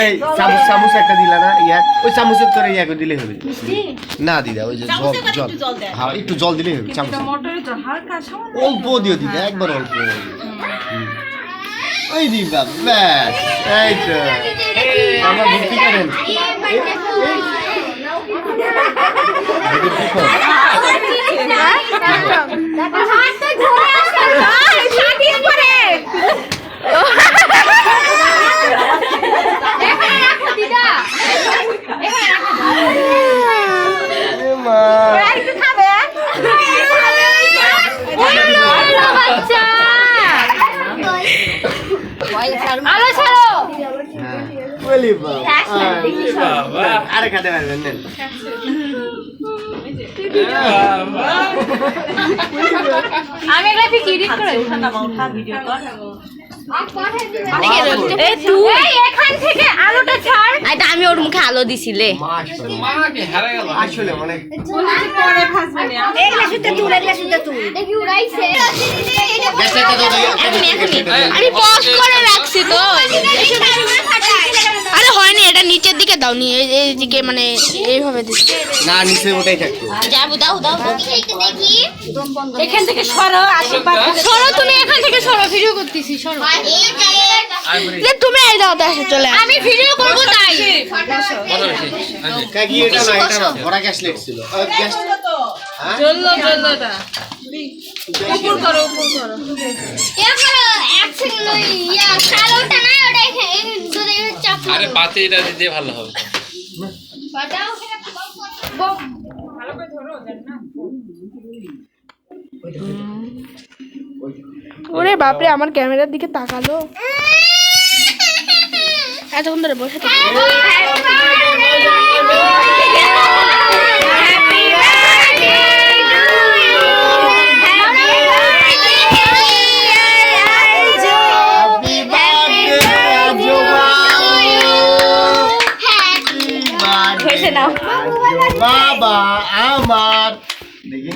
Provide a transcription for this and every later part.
এই চামচ চামচ একটা দিলা না ইয়া ওই চামচের করে ইয়া করে দিলে হবে না দিদা ওই যে জল জল একটু জল দেয়। হ্যাঁ একটু জল দিলেই হবে চামচ অল্প দিও দিদা একবার অল্প ওই দিদা ব্যাস এই তো আমার ভর্তি করেন এই। ভর্তি কর। এ মা আলো ছাড়ো হ্যাঁ বলি বাবা আরে খাতে পারবেন নেন আমি এগুলা কর আমি ওর মুখে আলো দিছিলে মানে আমি পজ করে রাখছি তো হয়নি এটা নিচের দিকে দাও নি এই- এইদিকে মানে এইভাবে দিচ্ছি না নিচে ওটাই থাকতো যাব দাও দাও। এখান থেকে সরো আশীর্বাদ সরো তুমি এখান থেকে সরো ভিডিও করতেছি সরো। যে তুমি এই দাও দেখো চলে আমি ভিডিও করব তাই। কাকি এটা না এটা না ভরা গ্যাস লেগছিল গ্যাস চলল চলল এটা উপর করো উপর করো। আরে পাতে এটা দিতে ভালো হবে। ওরে বাপরে, আমার ক্যামেরার দিকে তাকালো। এতক্ষণ ধরে বসে থাকি। বাবা আমার। দেখি।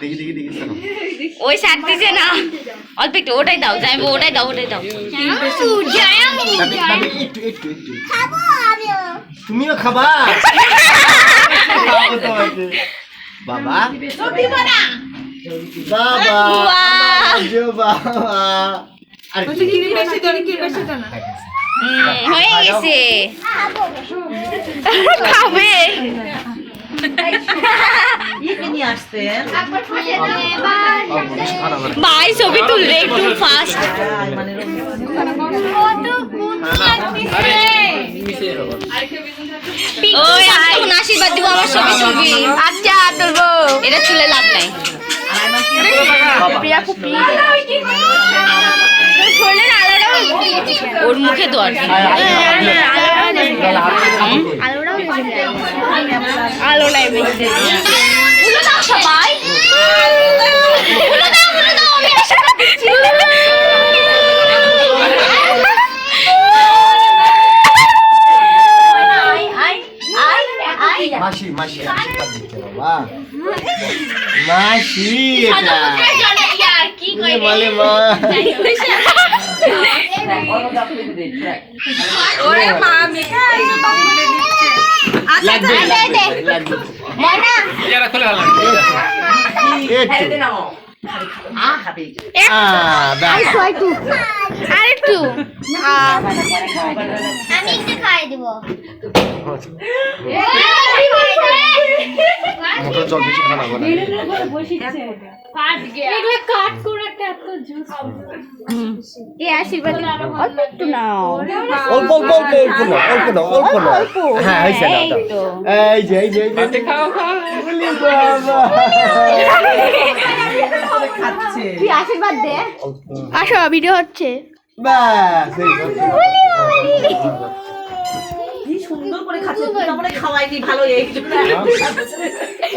দেখি দেখি দেখি ওই শার্ট দিছে না। অল্প একটু ওটাই দাও যাইবো ওটাই দাও ওটাই দাও। একটু একটু একটু। তুমিও খাবা? বাবা। বাবা বাবা। আর কি? বেশি করে কি বেশি করে হয়ে গেছে খাবে ভাই ছবি তুললে একটু ফাস্ট মানে ওই তখন আশীর্বাদ দিব আমার ছবি তুলবি আচ্ছা তুলবো এটা চুলে লাভ নাই প্রিয়া ফুপি ওর মুখে আলো নাই সবাই আশীর্বাদ দিচ্ছি মাসি মাসি মাসি এটা মালে মা। ওরে মা মিঠা এসে দিচ্ছে। ইয়ারা খুলে ভালো আরেকটু আমি একটু খাই দিব। মোটর জল বেশি খানা হবে না আশীর্বাদ অল্প অল্প অল্প অল্প অল্প না অল্প না অল্প না হ্যাঁ হয়েছে না এই যে এই যে খাও খাও। বলি বাবা। খাচ্ছে। তুই আশীর্বাদ দে। আসো ভিডিও হচ্ছে। ব্যাস এই তো। কি সুন্দর করে খাচ্ছে তুই মনে হয় খাওয়াইনি ভালো এই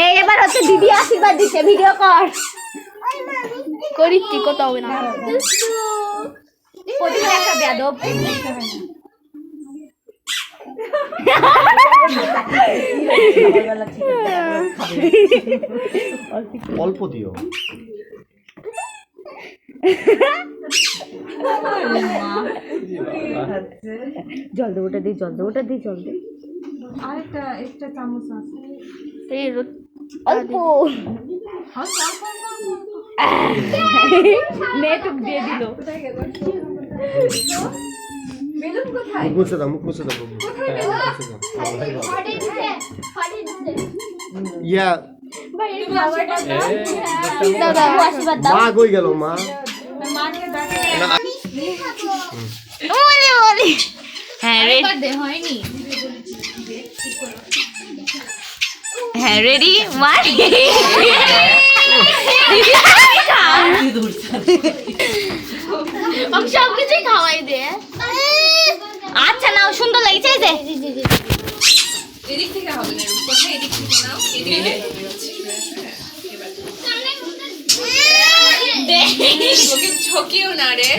এই এবার হচ্ছে দিদি আশীর্বাদ দিচ্ছে ভিডিও কর। করি তুই কত হবে না? প্রতিদিন একটা অল্প দিও। জল দে ওটা দি জল দে ওটা দি জল দে আরেকটা এক্সট্রা চামচ আছে। এই অল্প। নেটুক দিয়ে দিল। মুখ মুছে দাও মুখ মুছে দাও। হ্যাঁ, ইয়া। দাদা আশীর্বাদ দাও। মা কই গেল মা? না, বলি বলি হ্যাঁ হয়নি। হ্যাঁ রেডি ওয়ান আমি সব কিছুই খাওয়াই দে। আচ্ছা নাও সুন্দর লাগছে এই যে। এদিক থেকে হবে না কোথায় এদিক থেকে নাও এদিকে ওকে ঝকিও না রে।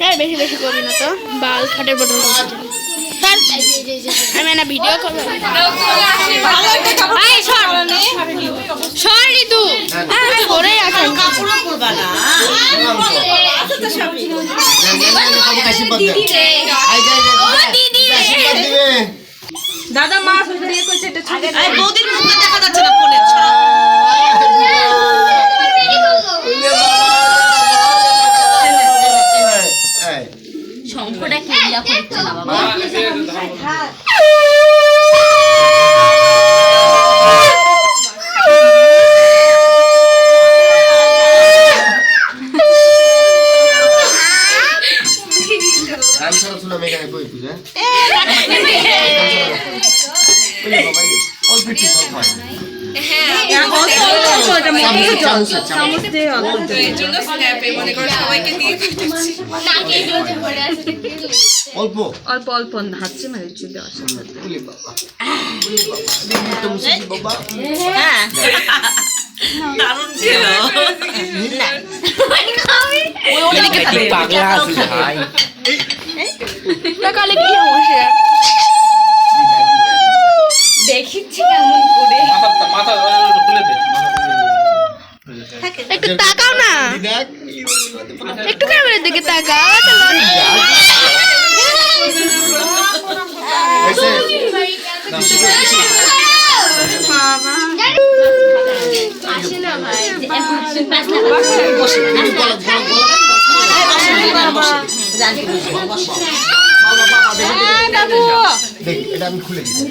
হ্যাঁ বেশি বেশি করবি না তো। বাল খাটের বটল আমি না ভিডিও করব। সর। ঋতু সরে ও দিদি মা বৌদির দেখা যাচ্ছে না। চামচে, চামচে, চামচে। এর জন্য স্ন্যাপে মনে করো সবাইকে দিয়ে ফেলেছি নাকে জ্বলছে পড়ে আছে অল্প। অল্প অল্প হাতছে মানে চুলে আসে ওলে বাবা। ওলে বাবা। দেখি তো মুসিবি বাবা। হ্যাঁ। দারুণ ছিল। ওই ওদিকে খাবে পাগলা আছে ভাই। সকালে কি সমস্যা দেখিচ্ছি কেমন করে মাথা মাথা খুলে দে একটু তাকাও না দেখ একটু ক্যামেরার দিকে তাকাও এসে আসে না ভাই বসে তুমি গলা গলা গলা জানি বসে বাবা বাবা দেখি দেখি এটা আমি খুলে দিচ্ছি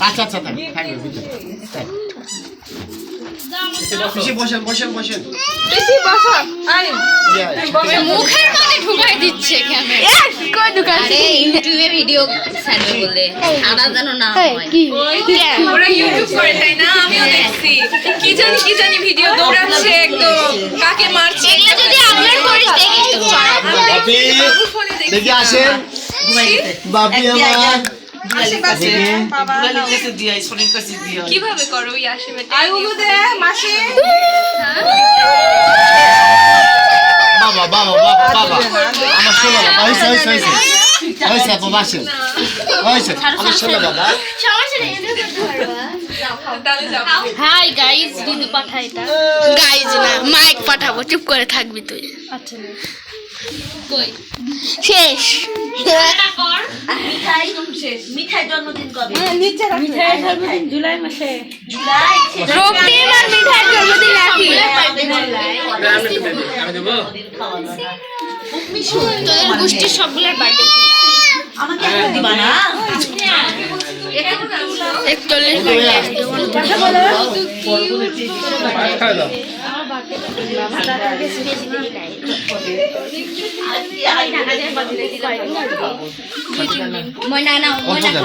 আচ্ছা আচ্ছা থাক থাকবে ভিতরে থাক। পিসি বসেন বসেন বসেন। বেশি বসা। আরে মুখের মধ্যে ঢুকাই দিচ্ছে ক্যামেরা কই ঢুকাই আরে ইউটিউবে ভিডিও ছাড়বে বলে। আনা যেন না হয়। কি? ওরা ইউটিউব করে তাই না? আমিও দেখছি। কি জানি কি জানি ভিডিও দৌড়াচ্ছে একদম। কাকে মারছে এগুলো যদি আপলোড করিস দেখিস তো। বাপি দেখি দেখি আসেন বাপি আমার আশেপাশে বাবা নাও। কাছে দিয়ে সোনির কাছে দিয়ে। কীভাবে করো ওই আশেপাশে আই উলু দে মাসি। বাবা বাবা বাবা বাবা। আমার শোনো বাবা হয়েছে হয়েছে হয়েছে হয়েছে বাবা আসেন হয়েছে আমার শোনো বাবা। সমস্যা নেই এমনি করতে পারবা। তাহলে যাও। হাই গাইস দিদি পাঠা এটা। গাইস না মাইক পাঠাবো চুপ করে থাকবি তুই। আচ্ছা শেষ। মিঠাই মিঠাই জন্মদিন কবে? মিঠাই জন্মদিন জুলাই মাসে। জুলাই রক্তিম আর মিঠাই জন্মদিন একই আমি একটু দে দিই। আমি দেবো তোদের গোষ্ঠীর সবগুলোর বার্থডে আমাকে একটা দিবা না? একচল্লিশ। ময়না না ময়না না।